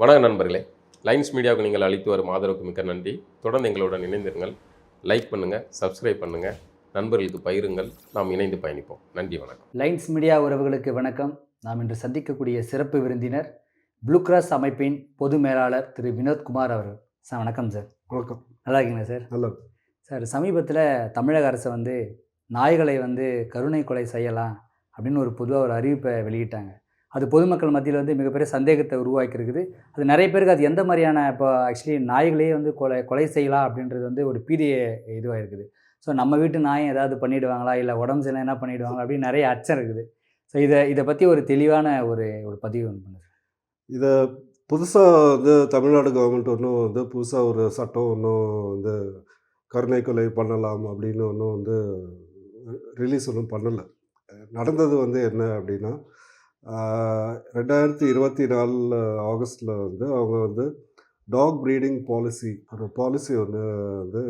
வணக்கம் நண்பர்களே. லைன்ஸ் மீடியாவுக்கு நீங்கள் அளித்து வரும் ஆதரவுக்கு மிக்க நன்றி. தொடர்ந்து எங்களுடன் இணைந்திருங்கள். லைக் பண்ணுங்கள் சப்ஸ்கிரைப் பண்ணுங்கள் நண்பர்களுக்கு பகிருங்கள். நாம் இணைந்து பயணிப்போம். நன்றி வணக்கம். லைன்ஸ் மீடியா உறவுகளுக்கு வணக்கம். நாம் இன்று சந்திக்கக்கூடிய சிறப்பு விருந்தினர் ப்ளூ கிராஸ் அமைப்பின் பொது மேலாளர் திரு வினோத்குமார் அவர்கள். சார் வணக்கம் சார். வணக்கம். நல்லா இருக்கீங்களா சார்? நல்லது. சார் சமீபத்தில் தமிழக அரசு வந்து நாய்களை வந்து கருணை கொலை செய்யலாம் அப்படின்னு ஒரு பொதுவாக ஒரு அறிவிப்பை வெளியிட்டாங்க. அது பொதுமக்கள் மத்தியில் வந்து மிகப்பெரிய சந்தேகத்தை உருவாக்கியிருக்குது. அது நிறைய பேருக்கு அது எந்த மாதிரியான இப்போ ஆக்சுவலி நாய்களையே வந்து கொலை கொலை செய்யலாம் அப்படின்றது வந்து ஒரு பீதிய இதுவாக இருக்குது ஸோ நம்ம வீட்டு நாயை ஏதாவது பண்ணிடுவாங்களா? இல்லை உடம்பு சரியில்லை என்ன பண்ணிடுவாங்களா? அப்படின்னு நிறைய அச்சம் இருக்குது. ஸோ இதை இதை பற்றி ஒரு தெளிவான ஒரு ஒரு பதிவு ஒன்று பண்ணுங்க இதை புதுசாக வந்து தமிழ்நாடு கவர்மெண்ட் ஒன்றும் வந்து புதுசாக ஒரு சட்டம் ஒன்றும் வந்து கருணை கொலை பண்ணலாம் அப்படின்னு ஒன்றும் வந்து ரிலீஸ் ஒன்றும் பண்ணலை. நடந்தது வந்து என்ன அப்படின்னா ரெண்டாயிரத்தி இருபத்தி நாலில் ஆகஸ்டில் வந்து அவங்க வந்து டாக் ப்ரீடிங் பாலிசி ஒரு பாலிசி ஒன்று வந்து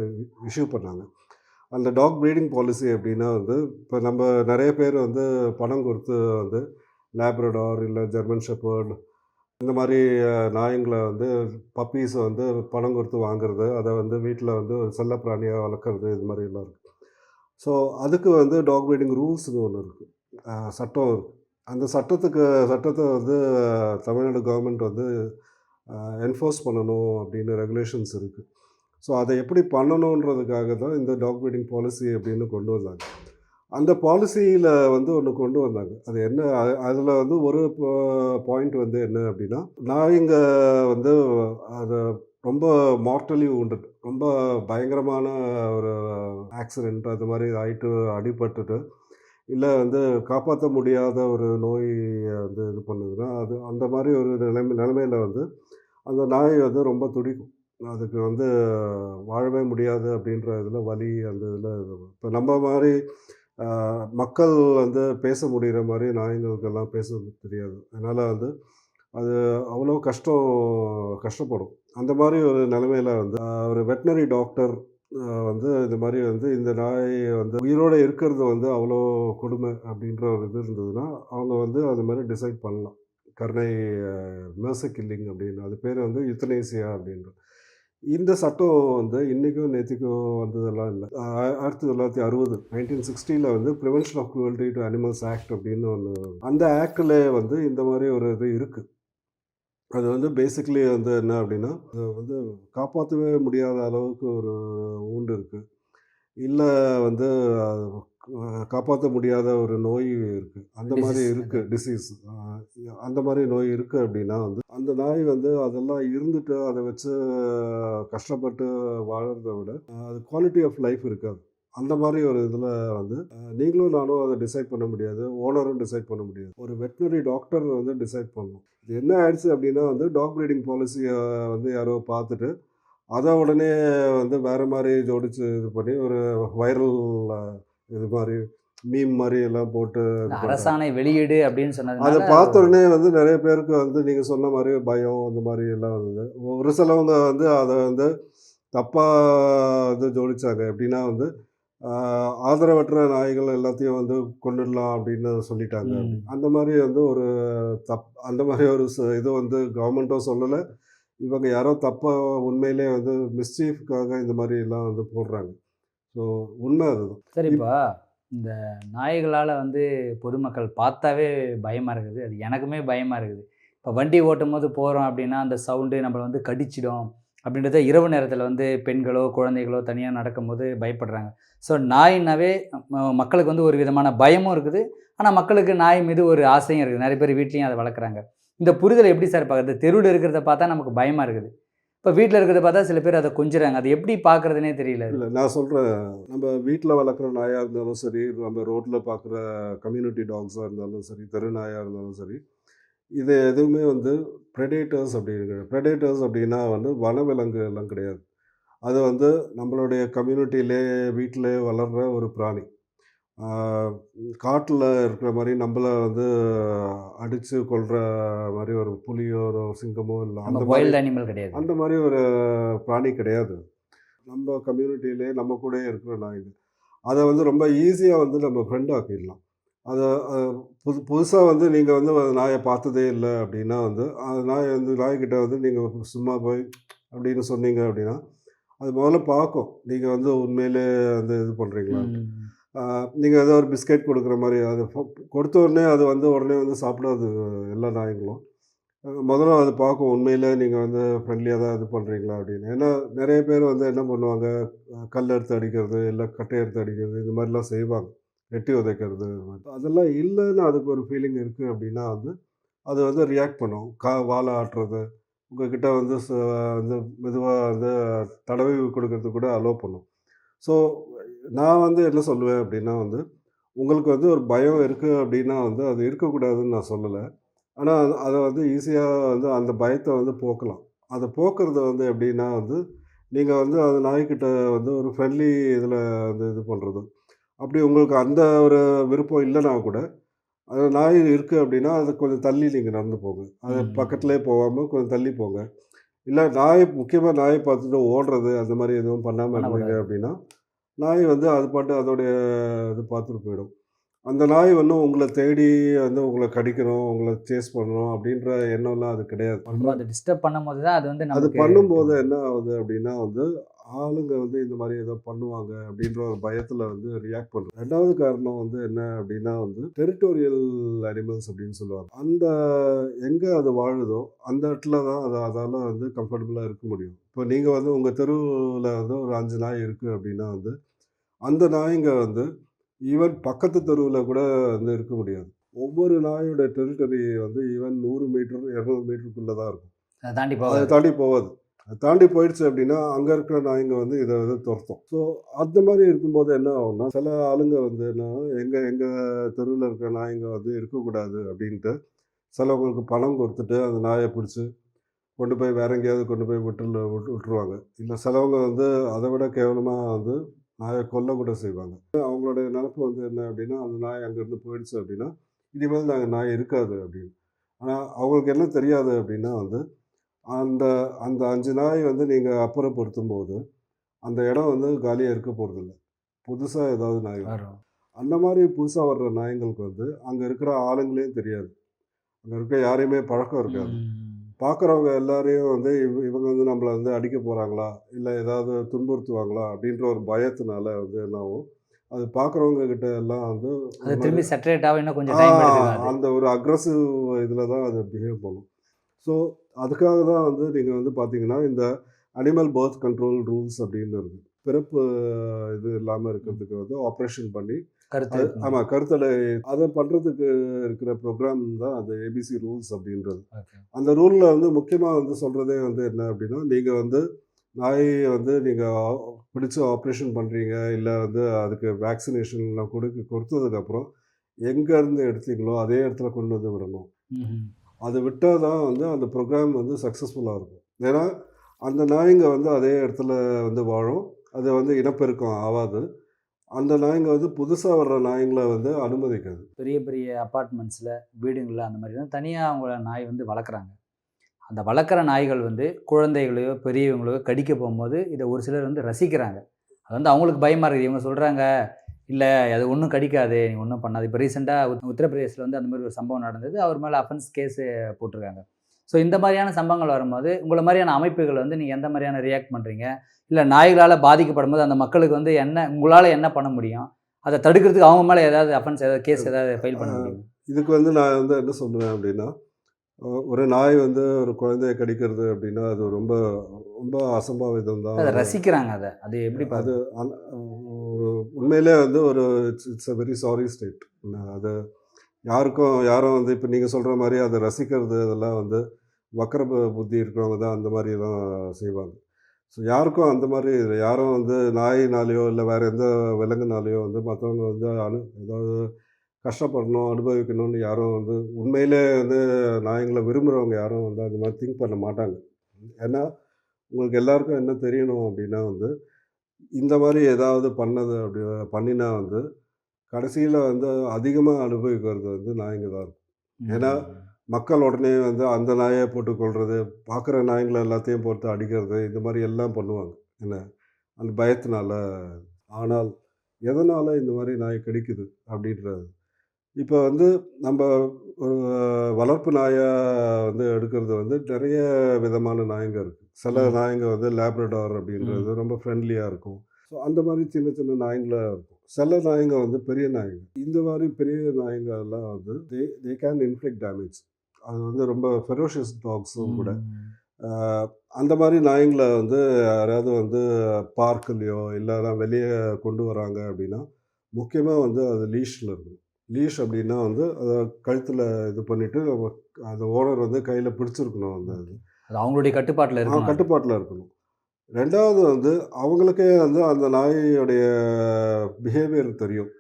இஷ்யூ பண்ணாங்க. அந்த டாக் ப்ரீடிங் பாலிசி அப்படின்னா வந்து இப்போ நம்ம நிறைய பேர் வந்து பணம் கொடுத்து வந்து லேப்ரடார் இல்லை ஜெர்மன் ஷெப்பர்ட் இந்த மாதிரி நாயங்களை வந்து பப்பீஸை வந்து பணம் கொடுத்து வாங்குறது அதை வந்து வீட்டில் வந்து ஒரு செல்லப்பிராணியாக வளர்க்குறது இது மாதிரிலாம் இருக்குது ஸோ அதுக்கு வந்து டாக் ப்ரீடிங் ரூல்ஸ்னு ஒன்று இருக்குது சட்டம் இருக்குது அந்த சட்டத்துக்கு சட்டத்தை வந்து தமிழ்நாடு கவர்மெண்ட் வந்து என்ஃபோர்ஸ் பண்ணணும் அப்படின்னு ரெகுலேஷன்ஸ் இருக்குது ஸோ அதை எப்படி பண்ணணுன்றதுக்காக தான் இந்த டாக் பீடிங் பாலிசி அப்படின்னு கொண்டு வந்தாங்க. அந்த பாலிசியில் வந்து ஒன்று கொண்டு வந்தாங்க. அது என்ன அதில் வந்து ஒரு பாயிண்ட் வந்து என்ன அப்படின்னா நாய்ங்க வந்து அதை ரொம்ப மார்டலி உண்டுட்டு ரொம்ப பயங்கரமான ஒரு ஆக்சிடெண்ட் அது மாதிரி ஆகிட்டு அடிபட்டுட்டு இல்லை வந்து காப்பாற்ற முடியாத ஒரு நோய் வந்து இது பண்ணுதுன்னா அது அந்த மாதிரி ஒரு நிலைமை நிலைமையில் வந்து அந்த நாய் வந்து ரொம்ப துடிக்கும். அதுக்கு வந்து வாழவே முடியாது அப்படின்ற இதில் வலி அந்த இதில் இப்போ நம்ம மாதிரி மக்கள் வந்து பேச முடிகிற மாதிரி நாய்ங்களுக்கெல்லாம் பேச தெரியாது. அதனால் வந்து அது அவ்வளோ கஷ்டம் கஷ்டப்படும். அந்த மாதிரி ஒரு நிலமையில வந்து ஒரு வெட்டினரி டாக்டர் வந்து இந்த மாதிரி வந்து இந்த நாய் வந்து உயிரோடு இருக்கிறது வந்து அவ்வளோ கொடுமை அப்படின்ற ஒரு இது இருந்ததுன்னா அவங்க வந்து அது மாதிரி டிசைட் பண்ணலாம். கருணை மேர்ச கில்லிங் அப்படின்னு. அது பேர் வந்து யுத்தனேசியா அப்படின்ற இந்த சட்டம் வந்து இன்றைக்கும் நேற்றுக்கும் வந்ததெல்லாம் இல்லை. ஆயிரத்தி தொள்ளாயிரத்தி அறுபது நைன்டீன் சிக்ஸ்டியில் வந்து prevention of cruelty to animals act அப்படின்னு ஒன்று அந்த ஆக்டில் வந்து இந்த மாதிரி ஒரு இது இருக்குது அது வந்து பேசிக்கலி வந்து என்ன அப்படின்னா அது வந்து காப்பாற்றவே முடியாத அளவுக்கு ஒரு ஊண்டு இருக்குது இல்லை வந்து காப்பாற்ற முடியாத ஒரு நோய் இருக்குது அந்த மாதிரி. இருக்குது டிசீஸ் அந்த மாதிரி நோய் இருக்குது அப்படின்னா வந்து அந்த நாய் வந்து அதெல்லாம் இருந்துட்டு அதை வச்சு கஷ்டப்பட்டு வாழறதை விட அது குவாலிட்டி ஆஃப் லைஃப் இருக்காது. அந்த மாதிரி ஒரு இதில் வந்து நீங்களும் நானும் அதை டிசைட் பண்ண முடியாது ஓனரும் டிசைட் பண்ண முடியாது. ஒரு வெட்டினரி டாக்டர் வந்து டிசைட் பண்ணணும். இது என்ன ஆயிடுச்சு அப்படின்னா வந்து டாக் ப்ரீடிங் பாலிசியை வந்து யாரோ பார்த்துட்டு அதை உடனே வந்து வேறு மாதிரி ஜோடிச்சு இது பண்ணி ஒரு வைரல் இது மாதிரி மீம் மாதிரி எல்லாம் போட்டு. அரசாணை வெளியீடு அப்படின்னு அதை சொன்னது பார்த்த உடனே வந்து நிறைய பேருக்கு வந்து நீங்கள் சொன்ன மாதிரி பயம் அந்த மாதிரி எல்லாம் வந்தது. ஒரு சிலவங்க வந்து அதை வந்து தப்பாக வந்து ஜோடிச்சாங்க. எப்படின்னா வந்து ஆதரவற்ற நாய்கள் எல்லாத்தையும் வந்து கொண்டுடலாம் அப்படின்னு சொல்லிட்டாங்க. அந்த மாதிரி வந்து ஒரு தப் அந்த மாதிரி ஒரு இது வந்து கவர்மெண்ட்டும் சொல்லலை. இவங்க யாரோ தப்பாக உண்மையிலே வந்து மிஸ்சீஃப்காக இந்த மாதிரி எல்லாம் வந்து போடுறாங்க. ஸோ உண்மை அதுதான் சரி இப்போ இந்த நாய்களால் வந்து பொதுமக்கள் பார்த்தாவே பயமாக இருக்குது. அது எனக்குமே பயமாக இருக்குது. இப்போ வண்டி ஓட்டும் போது போகிறோம் அப்படின்னா அந்த சவுண்டு நம்மளை வந்து கடிச்சிடும். அப்படின்றத இரவு நேரத்தில் வந்து பெண்களோ குழந்தைகளோ தனியாக நடக்கும்போது பயப்படுறாங்க. ஸோ நாயினாவே மக்களுக்கு வந்து ஒரு விதமான பயமும் இருக்குது. ஆனால் மக்களுக்கு நாய் மீது ஒரு ஆசையும் இருக்குது. நிறைய பேர் வீட்லேயும் அதை வளர்க்குறாங்க. இந்த புரிதலை எப்படி சார் பார்க்குறது? தெருவில் இருக்கிறத பார்த்தா நமக்கு பயமாக இருக்குது. இப்போ வீட்டில் இருக்கிறத பார்த்தா சில பேர் அதை கொஞ்சிறாங்க. அது எப்படி பார்க்குறதுனே தெரியல. இல்லை நான் சொல்கிறேன் நம்ம வீட்டில் வளர்க்குற நாயாக இருந்தாலும் சரி நம்ம ரோட்டில் பார்க்குற கம்யூனிட்டி டாக்ஸாக இருந்தாலும் சரி தெரு நாயாக இருந்தாலும் சரி இது எதுவுமே வந்து ப்ரெடேட்டர்ஸ் அப்படின்னு ப்ரெடேட்டர்ஸ் அப்படின்னா வந்து வனவிலங்கு எல்லாம் கிடையாது. அது வந்து நம்மளுடைய கம்யூனிட்டியிலே வீட்டிலே வளர்கிற ஒரு பிராணி. காட்டில் இருக்கிற மாதிரி நம்மளை வந்து அடித்து கொல்ற மாதிரி ஒரு புலியோ ஒரு சிங்கமோ இல்லை அந்த மாதிரி வைல்ட் அனிமல் கிடையாது. அந்த மாதிரி ஒரு பிராணி கிடையாது. நம்ம கம்யூனிட்டியிலே நம்ம கூட இருக்கிற நாய் அதை வந்து ரொம்ப ஈஸியாக வந்து நம்ம ஃப்ரெண்ட் ஆக்கிடலாம். அது அது புது புதுசாக வந்து நீங்கள் வந்து அந்த நாயை பார்த்ததே இல்லை அப்படின்னா வந்து அந்த நாய் வந்து நாய்க்கிட்ட வந்து நீங்கள் சும்மா போய் அப்படின்னு சொன்னீங்க அப்படின்னா அது முதல்ல பார்க்கும். நீங்கள் வந்து உண்மையிலே வந்து இது பண்ணுறீங்களா நீங்கள் ஏதோ ஒரு பிஸ்கெட் கொடுக்குற மாதிரி அது கொடுத்த உடனே அது வந்து உடனே வந்து சாப்பிடாது எல்லா நாய்களும் முதல்ல அது பார்க்கும் உண்மையிலே நீங்கள் வந்து ஃப்ரெண்ட்லியாக தான் இது பண்ணுறீங்களா அப்படின்னு. ஏன்னா நிறைய பேர் வந்து என்ன பண்ணுவாங்க கல் எடுத்து அடிக்கிறது இல்லை கட்டை எடுத்து அடிக்கிறது இந்த மாதிரிலாம் செய்வாங்க. வெட்டி உதைக்கிறது அதெல்லாம் இல்லைன்னு அதுக்கு ஒரு ஃபீலிங் இருக்குது அப்படின்னா வந்து அது வந்து ரியாக்ட் பண்ணும். கா வாழை ஆட்டுறது உங்ககிட்ட வந்து ச- வந்து மெதுவாக வந்து தடவி கொடுக்கறது கூட அலோவ் பண்ணும். ஸோ நான் வந்து என்ன சொல்லுவேன் அப்படின்னா வந்து உங்களுக்கு வந்து ஒரு பயம் இருக்குது அப்படின்னா வந்து அது இருக்கக்கூடாதுன்னு நான் சொல்லலை. ஆனால் அதை வந்து ஈஸியாக வந்து அந்த பயத்தை வந்து போக்கலாம். அதை போக்குறது வந்து எப்படின்னா வந்து நீங்கள் வந்து அது நாய்க்கிட்ட வந்து ஒரு ஃப்ரெண்ட்லி இதில் வந்து இது பண்ணுறது அப்படி உங்களுக்கு அந்த ஒரு விருப்பம் இல்லைனா கூட அது நாய் இருக்குது அப்படின்னா அது கொஞ்சம் தள்ளி நீங்கள் நடந்து போங்க அது. பக்கத்துலேயே போகாமல் கொஞ்சம் தள்ளி போங்க இல்லை நாய் முக்கியமாக நாயை பார்த்துட்டு ஓடுறது அந்த மாதிரி எதுவும் பண்ணாமல் இருந்தீங்க. அப்படின்னா நாய் வந்து அது பாட்டு அதோடைய இது பார்த்துட்டு போயிடும் அந்த நாய் வந்து உங்களை தேடி வந்து உங்களை கடிக்கணும் உங்களை சேஸ் பண்ணணும் அப்படின்ற எண்ணம்லாம் அது கிடையாது. அதை டிஸ்டர்ப் பண்ணும்போது தான் அது வந்து அது பண்ணும்போது என்ன ஆகுது அப்படின்னா வந்து ஆளுங்க வந்து இந்த மாதிரி ஏதோ பண்ணுவாங்க அப்படின்ற ஒரு பயத்தில் வந்து ரியாக்ட் பண்ணுறோம் ரெண்டாவது காரணம் வந்து என்ன அப்படின்னா வந்து டெரிட்டோரியல் அனிமல்ஸ் அப்படின்னு சொல்லுவாங்க. அந்த எங்கே அது வாழுதோ அந்த இடத்துல தான் அது அதால் வந்து கம்ஃபர்டபுளாக இருக்க முடியும். இப்போ நீங்கள் வந்து உங்கள் தெருவில் வந்து ஒரு அஞ்சு நாய் இருக்குது அப்படின்னா வந்து அந்த நாய்ங்க வந்து ஈவன் பக்கத்து தெருவில் கூட வந்து இருக்க முடியாது. ஒவ்வொரு நாயோட டெரிட்டரி வந்து ஈவன் நூறு மீட்டர் இரநூறு மீட்டருக்குள்ளே தான் இருக்கும். அதை தாண்டி அதை போகாது தாண்டி போகாது. அதை தாண்டி போயிடுச்சு அப்படின்னா அங்கே இருக்கிற நாய்ங்க வந்து இதை வந்து துரத்தும். ஸோ அந்த மாதிரி இருக்கும்போது என்ன ஆகும்னா சில ஆளுங்க வந்து என்ன எங்கள் எங்கள் தெருவில் இருக்கிற நாய்ங்க வந்து இருக்கக்கூடாது அப்படின்ட்டு சிலவங்களுக்கு பணம் கொடுத்துட்டு அந்த நாயை பிடிச்சி கொண்டு போய் வேற எங்கேயாவது கொண்டு போய் விட்டுல விட்டு விட்டுருவாங்க. இல்லை சிலவங்க வந்து அதை விட கேவலமாக வந்து நாயை கொல்ல கூட செய்வாங்க. அவங்களுடைய நினப்பு வந்து என்ன அப்படின்னா அந்த நாய் அங்கேருந்து போயிடுச்சு அப்படின்னா இனிமேல் நாங்கள் நாய் இருக்காது அப்படின்னு. ஆனால் அவங்களுக்கு என்ன தெரியாது அப்படின்னா வந்து அந்த அந்த அஞ்சு நாய் வந்து நீங்கள் அப்புறப்படுத்தும் போது அந்த இடம் வந்து காலியாக இருக்க போகிறதில்ல புதுசாக ஏதாவது நாய் அந்த மாதிரி புதுசாக வர்ற நாய்ங்களுக்கு வந்து அங்கே இருக்கிற ஆளுங்களையும் தெரியாது. அங்கே இருக்க யாரையுமே பழக்கம் இருக்காது. பார்க்குறவங்க எல்லாரையும் வந்து இவ இவங்க வந்து நம்மளை வந்து அடிக்க போகிறாங்களா இல்லை ஏதாவது துன்புறுத்துவாங்களா? அப்படின்ற ஒரு பயத்தினால வந்து என்ன ஆகும் அது பார்க்குறவங்க கிட்ட எல்லாம் வந்து அது திரும்பி இன்னும் கொஞ்சம் அந்த ஒரு அக்ரஸிவ் இதில் தான் அது பிஹேவ் பண்ணும். ஸோ அதுக்காக தான் வந்து நீங்கள் வந்து பார்த்தீங்கன்னா இந்த அனிமல் பர்த் கண்ட்ரோல் ரூல்ஸ் அப்படின்னு இருக்குது பிறப்பு இது இல்லாமல் இருக்கிறதுக்கு வந்து ஆப்ரேஷன் பண்ணி கருத்து. ஆமாம் கருத்தடை அதை பண்ணுறதுக்கு இருக்கிற ப்ரோக்ராம் தான் அது ஏபிசி ரூல்ஸ் அப்படின்றது. அந்த ரூலில் வந்து முக்கியமாக வந்து சொல்கிறதே வந்து என்ன அப்படின்னா நீங்கள் வந்து நாயை வந்து நீங்கள் பிடிச்சி ஆப்ரேஷன் பண்ணுறீங்க இல்லை வந்து அதுக்கு வேக்சினேஷன்லாம் கொடுக்க கொடுத்ததுக்கப்புறம் எங்கேருந்து எடுத்தீங்களோ அதே இடத்துல கொண்டு வந்து விடணும். அது விட்டால் தான் வந்து அந்த ப்ரோக்ராம் வந்து சக்ஸஸ்ஃபுல்லாக இருக்கும் ஏன்னா அந்த நாய்ங்க வந்து அதே இடத்துல வந்து வாழும் அது வந்து இனப்பெருக்கம் ஆகாது அந்த நாய்ங்க வந்து புதுசாக வர்ற நாய்ங்களை வந்து அனுமதிக்காது. பெரிய பெரிய அப்பார்ட்மெண்ட்ஸில் வீடுங்களில் அந்த மாதிரி தான் தனியாக அவங்கள நாய் வந்து வளர்க்குறாங்க. அந்த வளர்க்குற நாய்கள் வந்து குழந்தைகளையோ பெரியவங்களையோ கடிக்க போகும்போது இதை ஒரு சிலர் வந்து ரசிக்கிறாங்க. அது வந்து அவங்களுக்கு பயமாக இருக்குது. இவங்க சொல்கிறாங்க இல்லை அது ஒன்றும் கடிக்காது நீ ஒன்றும் பண்ணாது. இப்போ ரீசெண்டாக உத்தரப்பிரதேசில் வந்து அந்த மாதிரி ஒரு சம்பவம் நடந்தது. அவர் மேலே அஃபென்ஸ் கேஸு போட்டிருக்காங்க. ஸோ இந்த மாதிரியான சம்பவங்கள் வரும்போது உங்களை மாதிரியான அமைப்புகள் வந்து நீங்கள் எந்த மாதிரியான ரியாக்ட் பண்ணுறீங்க இல்லை நாய்களால் பாதிக்கப்படும் போது அந்த மக்களுக்கு வந்து என்ன உங்களால் என்ன பண்ண முடியும்? அதை தடுக்கிறதுக்கு அவங்க மேலே ஏதாவது அஃபென்ஸ் ஏதாவது கேஸ் ஏதாவது ஃபைல் பண்ண முடியும்? இதுக்கு வந்து நான் வந்து என்ன சொல்லுவேன் அப்படின்னா ஒரு நாய் வந்து ஒரு குழந்தைய கடிக்கிறது அப்படின்னா அது ரொம்ப ரொம்ப அசம்பாவிதம் அதை தான் ரசிக்கிறாங்க அதை. அது எப்படி அது உண்மையிலே வந்து ஒரு it's a very sorry state அது யாருக்கும் யாரும் வந்து இப்போ நீங்கள் சொல்கிற மாதிரி அதை ரசிக்கிறது அதெல்லாம் வந்து வக்கர புத்தி இருக்கிறவங்க தான் அந்த மாதிரிலாம் செய்வாங்க. ஸோ யாருக்கும் அந்த மாதிரி இல்லை. யாரும் வந்து நாயினாலேயோ இல்லை வேறு எந்த விலங்குனாலேயோ வந்து மற்றவங்க வந்து அனு ஏதாவது கஷ்டப்படணும் அனுபவிக்கணும்னு யாரும் வந்து உண்மையிலே வந்து நாயங்களை விரும்புகிறவங்க யாரும் வந்து அந்த மாதிரி திங்க் பண்ண மாட்டாங்க. ஏன்னா உங்களுக்கு எல்லாருக்கும் என்ன தெரியணும் அப்படின்னா வந்து இந்த மாதிரி ஏதாவது பண்ணது அப்படி பண்ணினா வந்து கடைசியில் வந்து அதிகமாக அனுபவிக்கிறது வந்து நாயங்க தான் இருக்கும். ஏன்னா மக்கள் உடனே வந்து அந்த நாயை போட்டு கொள்வது பார்க்குற நாய்ங்களை எல்லாத்தையும் போட்டு அடிக்கிறது இந்த மாதிரி எல்லாம் பண்ணுவாங்க. என்ன? அந்த பயத்தினால. ஆனால் எதனால் இந்த மாதிரி நாய் கடிக்குது அப்படின்றது. இப்போ வந்து நம்ம ஒரு வளர்ப்பு நாயை வந்து எடுக்கிறது வந்து நிறைய விதமான நாய்ங்க இருக்குது சில. நாய்ங்க வந்து லேப்ரடார் அப்படின்றது ரொம்ப ஃப்ரெண்ட்லியாக இருக்கும். ஸோ அந்த மாதிரி சின்ன சின்ன நாய்ங்களா இருக்கும். சில நாய்ங்க வந்து பெரிய நாய்ங்க. இந்த மாதிரி பெரிய நாய்ங்க எல்லாம் வந்து தே தே கேன் இன்ஃப்ளிக் டேமேஜ் அது வந்து ரொம்ப ஃபெரோஷியஸ் டாக்ஸும் கூட. அந்த மாதிரி நாய்ங்களை வந்து யாராவது வந்து பார்க்லேயோ இல்லைனா வெளியே கொண்டு வராங்க அப்படின்னா முக்கியமாக வந்து அது லீஷில் இருக்கும். லீஷ் அப்படின்னா வந்து அதை கழுத்தில் இது பண்ணிவிட்டு அந்த ஓனர் வந்து கையில் பிடிச்சிருக்கணும் அந்த இது அது அவங்களுடைய கட்டுப்பாட்டில் அவன் இருக்கும் கட்டுப்பாட்டில் இருக்கணும். ரெண்டாவது வந்து அவங்களுக்கே வந்து அந்த நாயோடைய பிஹேவியர் தெரியும்.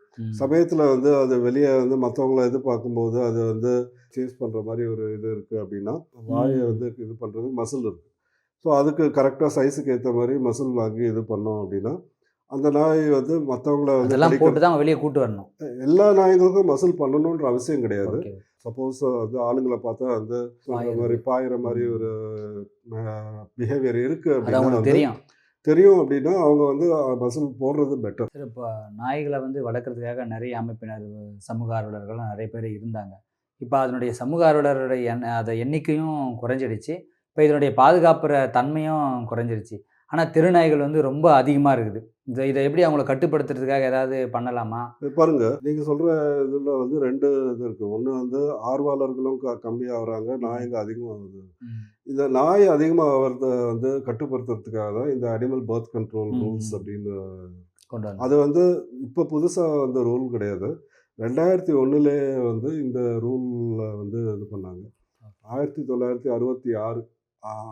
சமயத்தில் வந்து அது வெளியே வந்து மற்றவங்கள இது பார்க்கும்போது அது வந்து சேஸ் பண்ணுற மாதிரி ஒரு இது இருக்குது அப்படின்னா வாயை. வந்து இது பண்ணுறது மசில் இருக்குது ஸோ அதுக்கு கரெக்டாக சைஸுக்கு ஏற்ற மாதிரி மசில் வாங்கி இது பண்ணோம் அப்படின்னா அந்த நாய் வந்து மற்றவங்கள வந்து போட்டு தான் வெளியே கூட்டு வரணும். எல்லா நாய்களுக்கும் மசில் பண்ணணுன்ற அவசியம் கிடையாது. சப்போஸ் வந்து ஆளுங்களை பார்த்தா வந்து. மாதிரி பாயிற மாதிரி. ஒரு பிஹேவியர் இருக்குது அப்படின்னா தெரியும். தெரியும் அப்படின்னா அவங்க வந்து மசில் போடுறது பெட்டர் இப்போ நாய்களை வந்து வளர்க்குறதுக்காக நிறைய அமைப்பினர் சமூக ஆர்வலர்கள்லாம் நிறைய பேர் இருந்தாங்க. இப்போ அதனுடைய சமூக ஆர்வலருடைய எண் அதை எண்ணிக்கையும் குறைஞ்சிடுச்சு. இப்போ இதனுடைய பாதுகாப்புற தன்மையும் குறைஞ்சிடுச்சு. ஆனால் திருநாய்கள் வந்து ரொம்ப அதிகமாக இருக்குது. இதை இதை எப்படி அவங்கள கட்டுப்படுத்துறதுக்காக ஏதாவது பண்ணலாமா? இது பாருங்க நீங்க சொல்ற இதுல வந்து ரெண்டு இது இருக்கு. ஒன்று வந்து ஆர்வலர்களும் க கம்மியாகிறாங்க நாய்ங்க அதிகமாகுது இந்த நாய் அதிகமாகிறத வந்து கட்டுப்படுத்துறதுக்காக தான் இந்த அனிமல் பர்த் கண்ட்ரோல் ரூல்ஸ். அப்படின்னு கொண்டு வரணும் அது வந்து இப்போ புதுசாக வந்த ரூல் கிடையாது. ரெண்டாயிரத்தி ஒன்றுலே வந்து இந்த ரூலில் வந்து இது பண்ணாங்க. ஆயிரத்தி தொள்ளாயிரத்தி அறுபத்தி ஆறு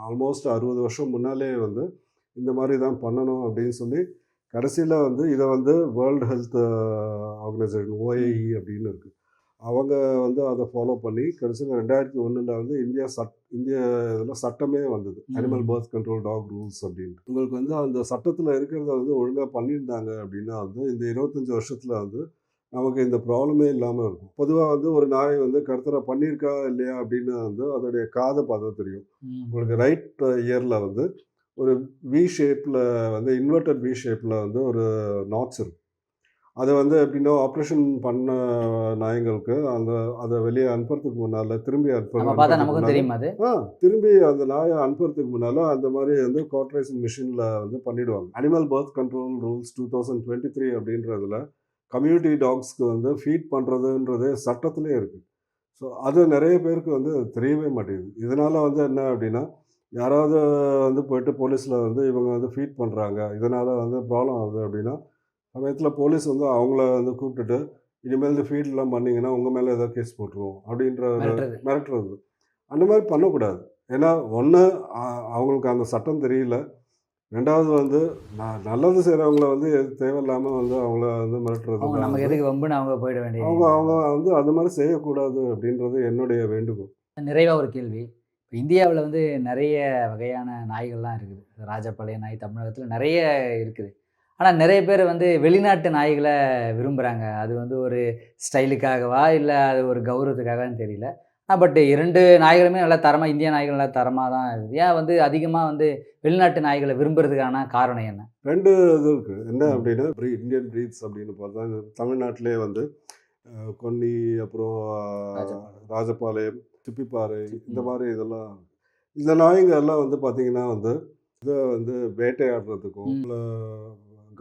ஆல்மோஸ்ட் அறுபது வருஷம் முன்னாலே வந்து இந்த மாதிரி தான் பண்ணணும் அப்படின்னு சொல்லி கடைசியில் வந்து இதை வந்து வேர்ல்டு ஹெல்த் ஆர்கனைசேஷன் ஓஏஇ அப்படின்னு இருக்குது அவங்க வந்து அதை ஃபாலோ பண்ணி கடைசியில் ரெண்டாயிரத்தி ஒன்றில் வந்து இந்தியா சட் இந்திய இதில் சட்டமே வந்தது. Animal birth control dog rules அப்படின்ட்டு. உங்களுக்கு வந்து அந்த சட்டத்தில் இருக்கிறத வந்து ஒழுங்காக பண்ணியிருந்தாங்க அப்படின்னா வந்து இந்த இருபத்தஞ்சி வருஷத்தில் வந்து நமக்கு இந்த ப்ராப்ளமே இல்லாமல் இருக்கும். பொதுவாக வந்து ஒரு நாய் வந்து கருத்தரை பண்ணியிருக்கா இல்லையா அப்படின்னு வந்து அதோடைய காதை பார்த்தா தெரியும். உங்களுக்கு ரைட் இயரில் வந்து ஒரு வி ஷேப்பில் வந்து இன்வெர்டட் வி ஷேப்பில் வந்து ஒரு நாட்ஸ் இருக்கும் அதை வந்து எப்படின்னா ஆப்ரேஷன் பண்ண நாய்ங்களுக்கு அந்த அதை வெளியே அனுப்புறதுக்கு முன்னால் திரும்பி அனுப்ப நம்ம பார்த்தா அனுப்புறதுக்கு நமக்கும் முன்னால- தெரியுமா அது. ஆ திரும்பி அந்த நாயை அனுப்புறதுக்கு முன்னால் அந்த மாதிரி வந்து கார்ட்ரேஷன் மிஷினில் வந்து பண்ணிடுவாங்க. Animal birth control rules two thousand twenty three அப்படின்றதுல கம்யூனிட்டி டாக்ஸ்க்கு வந்து ஃபீட் பண்ணுறதுன்றது சட்டத்திலே இருக்குது ஸோ அது நிறைய பேருக்கு வந்து தெரியவே மாட்டேங்குது. இதனால் வந்து என்ன அப்படின்னா யாராவது வந்து போயிட்டு போலீஸில் வந்து இவங்க வந்து ஃபீட் பண்ணுறாங்க இதனால் வந்து ப்ராப்ளம் ஆகுது அப்படின்னா சமயத்தில் போலீஸ் வந்து அவங்கள வந்து கூப்பிட்டுட்டு இனிமேல் இந்த ஃபீட்லாம் பண்ணீங்கன்னா உங்கள் மேலே ஏதாவது கேஸ் போட்டுருவோம் அப்படின்ற. மிரட்டுறது. அந்த மாதிரி பண்ணக்கூடாது. ஏன்னா ஒன்று அவங்களுக்கு அந்த சட்டம் தெரியல. ரெண்டாவது வந்து நான் நல்லது செய்கிறவங்கள வந்து எது தேவையில்லாமல் வந்து அவங்கள வந்து மிரட்டுறது நமக்கு எதுக்கு வம்புன்னு அவங்க போயிட வேண்டிய அவங்க அவங்க வந்து அந்த மாதிரி செய்யக்கூடாது அப்படின்றது என்னுடைய வேண்டுகோள். நிறைவாக ஒரு கேள்வி. இப்போ இந்தியாவில் வந்து நிறைய வகையான நாய்கள்லாம் இருக்குது. ராஜபாளைய நாய் தமிழகத்தில் நிறைய இருக்குது. ஆனால் நிறைய பேர் வந்து வெளிநாட்டு நாய்களை விரும்புகிறாங்க அது வந்து ஒரு ஸ்டைலுக்காகவா இல்லை அது ஒரு கௌரவத்துக்காகன்னு தெரியல. பட் இரண்டு நாய்களுமே நல்லா தரமாக இந்திய நாய்கள் நல்லா தரமாக தான் இருக்குது ஏன் வந்து அதிகமாக வந்து வெளிநாட்டு நாய்களை விரும்புறதுக்கான காரணம் என்ன ரெண்டு இது இருக்குது என்ன. அப்படின்னா ப்ரீ இந்தியன் ப்ரீட்ஸ் அப்படின்னு பார்த்தா தமிழ்நாட்டிலே வந்து கொன்னி அப்புறம் ராஜபாளையம். சிப்பிப்பாறை இந்த. மாதிரி இதெல்லாம் இந்த நாய்ங்க எல்லாம் வந்து பார்த்தீங்கன்னா வந்து இதை வந்து வேட்டையாடுறதுக்கும். இல்லை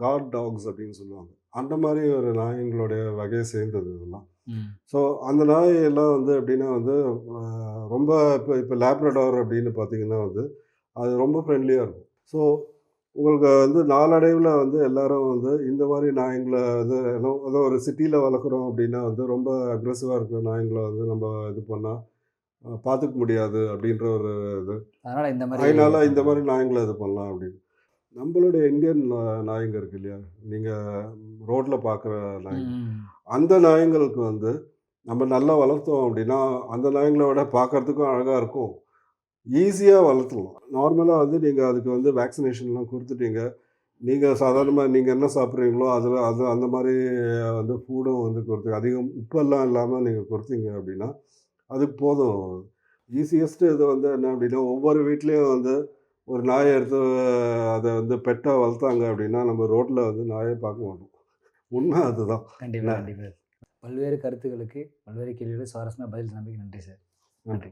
காட் டாக்ஸ் அப்படின்னு சொல்லுவாங்க அந்த மாதிரி ஒரு நாய்ங்களுடைய வகையை சேர்ந்தது இதெல்லாம் ஸோ அந்த நாய் எல்லாம் வந்து எப்படின்னா வந்து ரொம்ப இப்போ இப்போ லேப்ரடார் அப்படின்னு பார்த்தீங்கன்னா வந்து அது ரொம்ப ஃப்ரெண்ட்லியாக இருக்கும். ஸோ உங்களுக்கு வந்து நாளடைவில் வந்து எல்லாரும் வந்து இந்த மாதிரி நாய்ங்களை வந்து ஏதோ ஏதோ ஒரு சிட்டியில் வளர்க்குறோம் அப்படின்னா வந்து ரொம்ப அக்ரெசிவாக இருக்கிற நாய்ங்களை வந்து நம்ம இது பண்ணால் பார்த்துக்க முடியாது அப்படின்ற ஒரு இது. அதனால் இந்த மாதிரி அதனால இந்த மாதிரி நாய்ங்களை இது பண்ணலாம் அப்படின்னு. நம்மளுடைய இந்தியன் நாய்ங்க இருக்கு இல்லையா? நீங்கள் ரோட்டில் பார்க்குற நாய்ங்க. அந்த நாயங்களுக்கு வந்து நம்ம நல்லா வளர்த்தோம் அப்படின்னா அந்த நாயங்களை விட பார்க்கறதுக்கும் அழகாக இருக்கும். ஈஸியாக வளர்த்துலாம். நார்மலாக வந்து நீங்கள் அதுக்கு வந்து வேக்சினேஷன்லாம் கொடுத்துட்டீங்க. நீங்கள் சாதாரணமாக நீங்கள் என்ன சாப்பிட்றீங்களோ அதில் அது அந்த மாதிரி வந்து ஃபூடும் வந்து கொடுத்து அதிகம் உப்பெல்லாம் இல்லாமல் நீங்கள் கொடுத்தீங்க அப்படின்னா அதுக்கு போதும். ஈஸியஸ்ட்டு இது வந்து என்ன அப்படின்னா ஒவ்வொரு வீட்லேயும் வந்து ஒரு நாயை எடுத்து அதை வந்து பெட்டாக வளர்த்தாங்க அப்படின்னா நம்ம ரோட்டில் வந்து நாயை பார்க்க மாட்டோம். உண்மை அதுதான். கண்டிப்பாக கண்டிப்பாக பல்வேறு கருத்துக்களுக்கு பல்வேறு கேள்விகளுக்கு சுவாரஸ்யமாக பதில் நம்பிக்கை நன்றி சார். நன்றி.